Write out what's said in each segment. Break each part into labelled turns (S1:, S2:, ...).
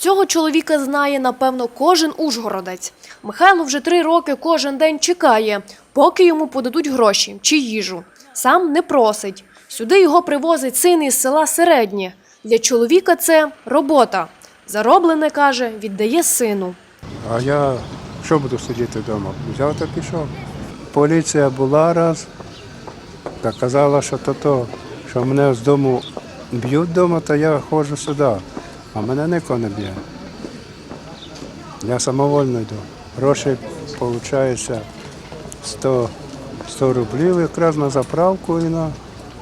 S1: Цього чоловіка знає, напевно, кожен ужгородець. Михайло вже три роки кожен день чекає, поки йому подадуть гроші чи їжу. Сам не просить. Сюди його привозить син із села Середнє. Для чоловіка це робота. Зароблене, каже, віддає сину.
S2: А я що буду сидіти вдома? Взяв та пішов. Поліція була раз, та казала, що то то, що мене з дому б'ють вдома, то я ходжу сюди. А мене ніхто не б'є. Я самовольно йду. Гроші, виходить, 100, 100 рублів якраз на заправку і на,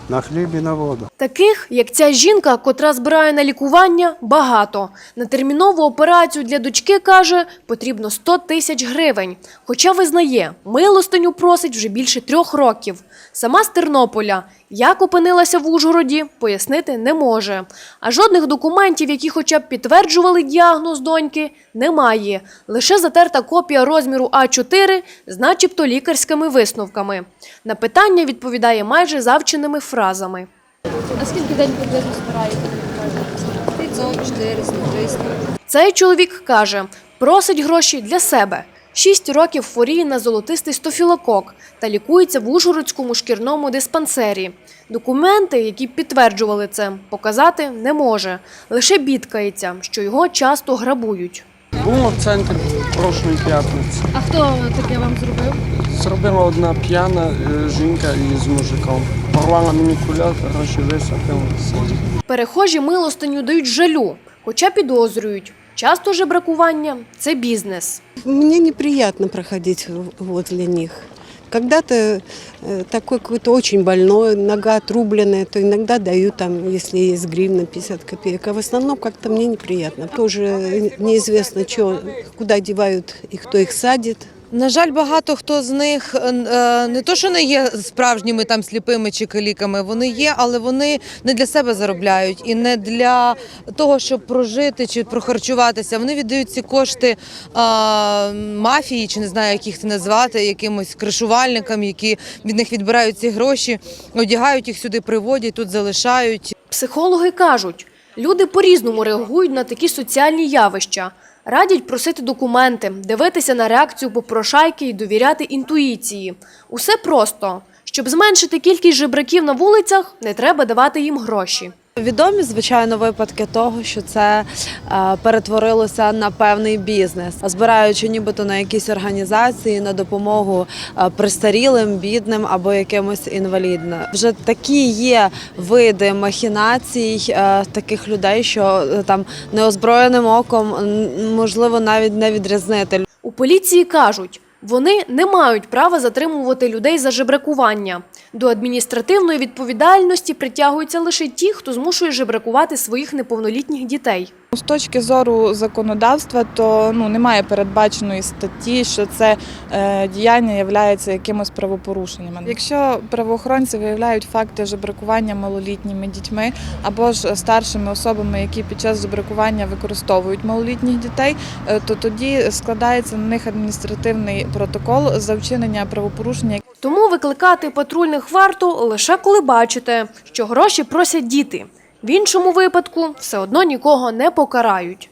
S2: на хліб і на воду.
S1: Таких, як ця жінка, котра збирає на лікування, багато. На термінову операцію для дочки, каже, потрібно 100 тисяч гривень. Хоча визнає, милостиню просить вже більше трьох років. Сама з Тернополя. Як опинилася в Ужгороді, пояснити не може. А жодних документів, які хоча б підтверджували діагноз доньки, немає. Лише затерта копія розміру А4 з начебто лікарськими висновками. На питання відповідає майже завченими фразами.
S3: А скільки день приблизно збираєте? 500, 400, 300.
S1: Цей чоловік каже, просить гроші для себе. Шість років хворіє на золотистий стофілокок та лікується в Ужгородському шкірному диспансері. Документи, які підтверджували це, показати не може. Лише бідкається, що його часто грабують.
S4: Була в центрі прошлої п'ятниці.
S3: А хто таке вам зробив?
S4: Зробила одна п'яна е, жінка із мужиком. Порвала мені куляр, гроші висипала.
S1: Перехожі милостиню дають жалю, хоча підозрюють. Часто жебракування це бізнес.
S5: Мені неприємно проходити возле них. Когда-то э, такой какой-то очень больной, нога отрубленная, то иногда даю там, если есть гривна, 50 копеек. А в основном как-то мне неприятно. Тоже неизвестно, чё, куда девают и кто их садит.
S6: На жаль, багато хто з них е, е, не то, що не є справжніми там сліпими чи каліками, вони є, але вони не для себе заробляють і не для того, щоб прожити чи прохарчуватися. Вони віддають ці кошти а, мафії, чи не знаю, як їх це назвати, якимось кришувальникам, які від них відбирають ці гроші, одягають їх сюди, приводять, тут залишають.
S1: Психологи кажуть, люди по-різному реагують на такі соціальні явища. Радять просити документи, дивитися на реакцію попрошайки і довіряти інтуїції. Усе просто. Щоб зменшити кількість жебраків на вулицях, не треба давати їм гроші.
S7: Відомі, звичайно, випадки того, що це е, перетворилося на певний бізнес, збираючи нібито на якісь організації на допомогу е, престарілим, бідним або якимось інвалідним. Вже такі є види махінацій е, таких людей, що там неозброєним оком можливо навіть не відрізнити.
S1: У поліції кажуть, вони не мають права затримувати людей за жебракування. До адміністративної відповідальності притягуються лише ті, хто змушує жебракувати своїх неповнолітніх дітей.
S8: З точки зору законодавства, то ну немає передбаченої статті, що це е, діяння є якимось правопорушенням. Якщо правоохоронці виявляють факти жебракування малолітніми дітьми або ж старшими особами, які під час жебракування використовують малолітніх дітей, е, то тоді складається на них адміністративний протокол за вчинення правопорушення,
S1: Тому викликати патрульних варто лише коли бачите, що гроші просять діти. В іншому випадку все одно нікого не покарають.